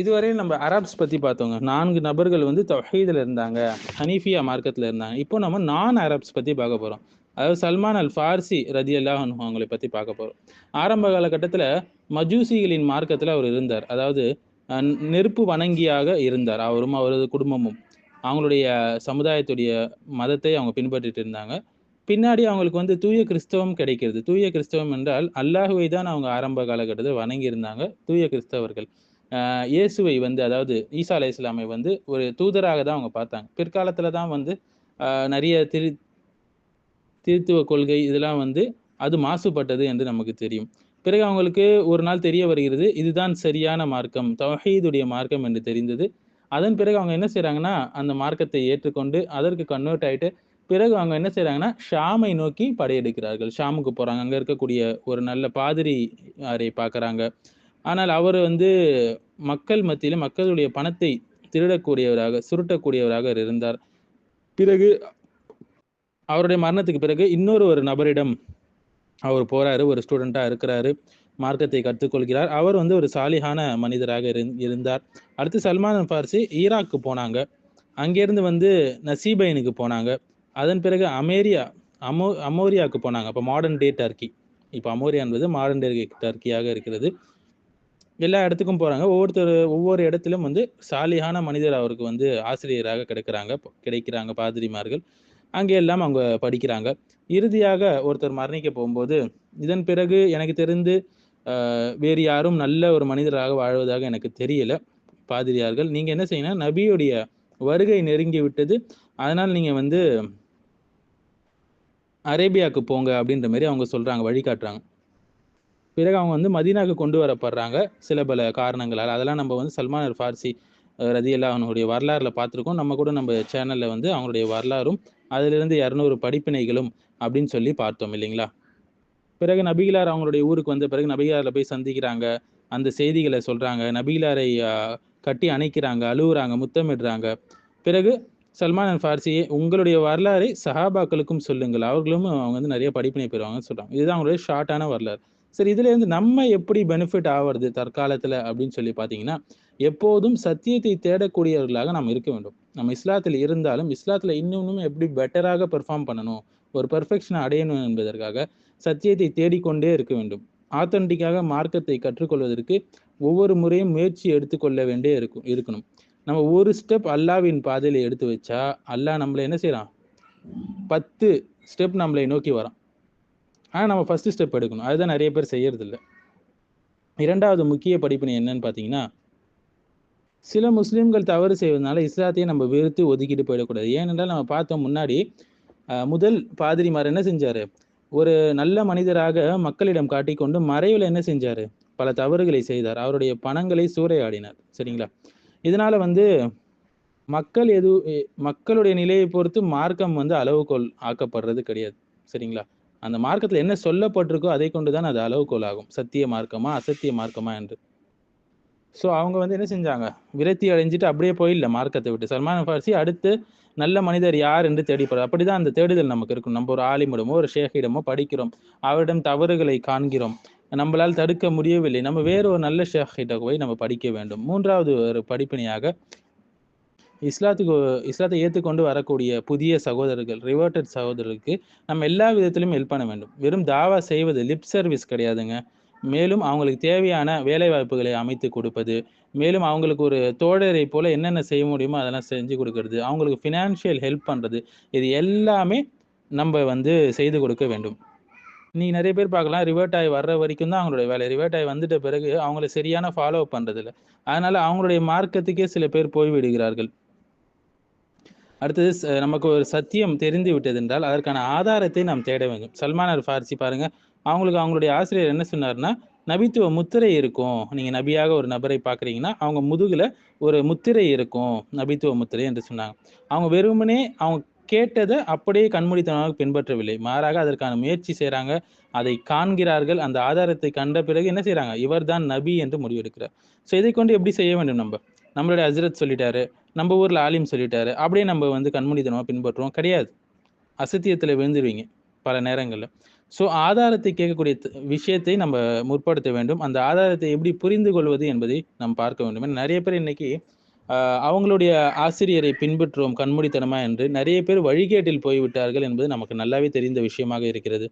இதுவரையும் நம்ம அரப்ஸ் பத்தி பார்த்தோங்க. நான்கு நபர்கள் வந்து தௌஹீதுல இருந்தாங்க. ஹனீஃபியா மார்க்கத்துல இருந்தாங்க. இப்போ நம்ம நான் அரப்ஸ் பத்தி பார்க்க போறோம். அதாவது சல்மான் அல் ஃபார்சி ரதி அல்லாஹ் அவங்களை பத்தி பார்க்க போறோம். ஆரம்ப காலகட்டத்தில் மஜூசிகளின் மார்க்கத்தில் அவர் இருந்தார். அதாவது நெருப்பு வணங்கியாக இருந்தார். அவரும் அவரது குடும்பமும். அவங்களுடைய சமுதாயத்துடைய மதத்தை அவங்க பின்பற்றிட்டு இருந்தாங்க. பின்னாடி அவங்களுக்கு வந்து தூய கிறிஸ்தவம் கிடைக்கிறது. தூய கிறிஸ்தவம் என்றால் அல்லாஹுவை தான் அவங்க ஆரம்ப காலகட்டத்தில் வணங்கியிருந்தாங்க. தூய கிறிஸ்தவர்கள். இயேசுவை வந்து அதாவது ஈசா அலை இஸ்லாமை வந்து ஒரு தூதராக தான் அவங்க பார்த்தாங்க. பிற்காலத்தில் தான் வந்து நிறைய திரு திருத்துவ கொள்கை இதெல்லாம் வந்து அது மாசுபட்டது என்று நமக்கு தெரியும். பிறகு அவங்களுக்கு ஒரு நாள் தெரிய வருகிறது இதுதான் சரியான மார்க்கம் தௌஹீதுடைய மார்க்கம் என்று தெரிந்தது. அதன் பிறகு அவங்க என்ன செய்கிறாங்கன்னா அந்த மார்க்கத்தை ஏற்றுக்கொண்டு அதற்கு கன்வெர்ட் ஆயிட்டு பிறகு அவங்க என்ன செய்கிறாங்கன்னா ஷாமை நோக்கி படையெடுக்கிறார்கள். ஷாமுக்கு போகிறாங்க அங்கே இருக்கக்கூடிய ஒரு நல்ல பாதிரி யாரை பார்க்குறாங்க. ஆனால் அவர் வந்து மக்கள் மத்தியில் மக்களுடைய பணத்தை திருடக்கூடியவராக சுருட்டக்கூடியவராக இருந்தார். பிறகு அவருடைய மரணத்துக்கு பிறகு இன்னொரு ஒரு நபரிடம் அவர் போறாரு ஒரு ஸ்டூடெண்ட்டாக இருக்கிறாரு மார்க்கத்தை கற்றுக்கொள்கிறார். அவர் வந்து ஒரு சாலிகான மனிதராக இருந்தார். அடுத்து சல்மான் ஃபார்சி ஈராக்கு போனாங்க. அங்கேருந்து வந்து நசீபைனுக்கு போனாங்க. அதன் பிறகு அமேரியா அமோ அமோரியாவுக்கு போனாங்க. அப்போ மாடர்ன் டே டர்க்கி இப்போ அமோரியா என்பது மாடர்ன் டே டர்க்கியாக இருக்கிறது. எல்லா இடத்துக்கும் போறாங்க. ஒவ்வொருத்தர் ஒவ்வொரு இடத்திலும் வந்து சாலியான மனிதர் அவருக்கு வந்து ஆசிரியராக கிடைக்கிறாங்க. கிடைக்கிறாங்க பாதிரிமார்கள். அங்கே எல்லாம் அவங்க படிக்கிறாங்க. இறுதியாக ஒருத்தர் மரணிக்க போகும்போது இதன் பிறகு எனக்கு தெரிந்து வேறு யாரும் நல்ல ஒரு மனிதராக வாழ்வதாக எனக்கு தெரியல பாதிரியார்கள். நீங்க என்ன செய்யணும் நபியுடைய வருகை நெருங்கி விட்டது. அதனால் நீங்க வந்து அரேபியாவுக்கு போங்க அப்படின்ற மாதிரி அவங்க சொல்றாங்க வழிகாட்டுறாங்க. பிறகு அவங்க வந்து மதீனாவுக்கு கொண்டு வரப்படுறாங்க. சில பல காரணங்களால். அதெல்லாம் நம்ம வந்து சல்மான் ஃபார்சி ரதி அவனுடைய வரலாறுல பார்த்துருக்கோம். நம்ம கூட நம்ம சேனல்ல வந்து அவங்களுடைய வரலாறும் அதிலிருந்து இரநூறு படிப்பினைகளும் அப்படின்னு சொல்லி பார்த்தோம் இல்லைங்களா? பிறகு நபிகிலார் அவங்களுடைய ஊருக்கு வந்த பிறகு நபிகிலாரில் போய் சந்திக்கிறாங்க. அந்த செய்திகளை சொல்றாங்க. நபிகிலாரை கட்டி அணைக்கிறாங்க அழுவுறாங்க முத்தமிடுறாங்க. பிறகு சல்மான் அல் உங்களுடைய வரலாறை சஹாபாக்களுக்கும் சொல்லுங்கள். அவர்களும் அவங்க வந்து நிறைய படிப்பினை பெறுவாங்கன்னு சொல்கிறாங்க இதுதான் அவங்களுடைய ஷார்ட்டான வரலாறு. சரி இதுல இருந்து நம்ம எப்படி பெனிஃபிட் ஆவறது தற்காலத்துல அப்படின்னு சொல்லி பாத்தீங்கன்னா எப்போதும் சத்தியத்தை தேடக்கூடியவர்களாக நாம் இருக்க வேண்டும். நம்ம இஸ்லாத்தில் இருந்தாலும் இஸ்லாத்துல இன்னும் எப்படி பெட்டராக பெர்ஃபார்ம் பண்ணணும் ஒரு பெர்ஃபெக்ஷனை அடையணும் என்பதற்காக சத்தியத்தை தேடிக்கொண்டே இருக்க வேண்டும். ஆத்தன்டிக்காக மார்க்கத்தை கற்றுக்கொள்வதற்கு ஒவ்வொரு முறையும் முயற்சி எடுத்துக்கொள்ள வேண்டே இருக்கும் இருக்கணும். நம்ம ஒரு ஸ்டெப் அல்லாவின் பாதையில எடுத்து வச்சா அல்லாஹ் நம்மளை என்ன செய்யறான்? பத்து ஸ்டெப் நம்மளை நோக்கி வரான். ஆனால் நம்ம ஃபஸ்ட்டு ஸ்டெப் எடுக்கணும். அதுதான் நிறைய பேர் செய்யறதில்ல. இரண்டாவது முக்கிய படிப்பினை என்னன்னு பார்த்தீங்கன்னா சில முஸ்லீம்கள் தவறு செய்வதனால இஸ்லாத்தையே நம்ம வெறுத்து ஒதுக்கிட்டு போயிடக்கூடாது. ஏனென்றால் நம்ம பார்த்தோம் முன்னாடி முதல் பாதிரிமார் என்ன செஞ்சாரு? ஒரு நல்ல மனிதராக மக்களிடம் காட்டிக்கொண்டு மறைவில் என்ன செஞ்சாரு? பல தவறுகளை செய்தார். அவருடைய பணங்களை சூறையாடினார். சரிங்களா? இதனால வந்து மக்கள் எது மக்களுடைய நிலையை பொறுத்து மார்க்கம் வந்து அளவுகோல் ஆக்கப்படுறது கிடையாது. சரிங்களா? அந்த மார்க்கத்துல என்ன சொல்லப்பட்டிருக்கோ அதை கொண்டுதான் அது அளவுகோல் ஆகும் சத்திய மார்க்கமா அசத்திய மார்க்கமா என்று. ஸோ அவங்க வந்து என்ன செஞ்சாங்க? விரக்தி அடைஞ்சிட்டு அப்படியே போயிடல மார்க்கத்தை விட்டு. சல்மான் ஃபார்சி அடுத்து நல்ல மனிதர் யார் என்று தேடிப்படுற அப்படிதான் அந்த தேடுதல் நமக்கு இருக்கும் நம்ம ஒரு ஆலிமிடமோ ஒரு ஷேகிடமோ படிக்கிறோம். அவரிடம் தவறுகளை காண்கிறோம். நம்மளால் தடுக்க முடியவில்லை. நம்ம வேறு ஒரு நல்ல ஷேகிட்ட போய் நம்ம படிக்க வேண்டும். மூன்றாவது ஒரு படிப்பினையாக இஸ்லாத்துக்கு இஸ்லாத்தை ஏற்றுக்கொண்டு வரக்கூடிய புதிய சகோதரர்கள் ரிவர்டட் சகோதரர்களுக்கு நம்ம எல்லா விதத்திலும் ஹெல்ப் பண்ண வேண்டும். வெறும் தாவா செய்வது லிப் சர்வீஸ் கிடையாதுங்க. மேலும் அவங்களுக்கு தேவையான வேலை வாய்ப்புகளை அமைத்து கொடுப்பது மேலும் அவங்களுக்கு ஒரு தோழரை போல என்னென்ன செய்ய முடியுமோ அதெல்லாம் செஞ்சு கொடுக்கறது அவங்களுக்கு ஃபினான்ஷியல் ஹெல்ப் பண்ணுறது இது எல்லாமே நம்ம வந்து செய்து கொடுக்க வேண்டும். நீ நிறைய பேர் பார்க்கலாம் ரிவர்ட் ஆகி வர்ற வரைக்கும் தான் அவங்களுடைய வேலை. ரிவர்ட் ஆகி வந்துட்ட பிறகு அவங்கள சரியான ஃபாலோ பண்ணுறதில்ல அதனால் அவங்களுடைய மார்க்கத்துக்கே சில பேர் போய் விடுகிறார்கள் அடுத்தது நமக்கு ஒரு சத்தியம் தெரிந்து விட்டது என்றால் அதற்கான ஆதாரத்தை நாம் தேட வேண்டும். சல்மானர் ஃபார்சி பாருங்க. அவங்களுக்கு அவங்களுடைய ஆசிரியர் என்ன சொன்னார்னா நபித்துவ முத்திரை இருக்கும். நீங்க நபியாக ஒரு நபரை பார்க்குறீங்கன்னா அவங்க முதுகுல ஒரு முத்திரை இருக்கும். நபித்துவ முத்திரை என்று சொன்னாங்க. அவங்க வெறுமனே அவங்க கேட்டதை அப்படியே கண்மூடித்தனமாக பின்பற்றவில்லை. மாறாக அதற்கான முயற்சி செய்கிறாங்க அதை காண்கிறார்கள். அந்த ஆதாரத்தை கண்ட பிறகு என்ன செய்கிறாங்க இவர்தான் நபி என்று முடிவெடுக்கிறார். ஸோ இதை கொண்டு எப்படி செய்ய வேண்டும் நம்ம? நம்மளுடைய ஹஸ்ரத் சொல்லிட்டாரு. நம்ம ஊரில் ஆலிம் சொல்லிட்டாரு அப்படியே நம்ம வந்து கண்மூடித்தனமாக பின்பற்றுவோம் கிடையாது அசத்தியத்தில் விழுந்துருவீங்க பல நேரங்களில் ஸோ ஆதாரத்தை கேட்கக்கூடிய விஷயத்தை நம்ம முற்படுத்த வேண்டும். அந்த ஆதாரத்தை எப்படி புரிந்து கொள்வது என்பதை நாம் பார்க்க வேண்டும். நிறைய பேர் இன்னைக்கு அவங்களுடைய ஆசிரியரை பின்பற்றுவோம் கண்மூடித்தனமா என்று நிறைய பேர் வழிகேட்டில் போய்விட்டார்கள் என்பது நமக்கு நல்லாவே தெரிந்த விஷயமாக இருக்கிறது.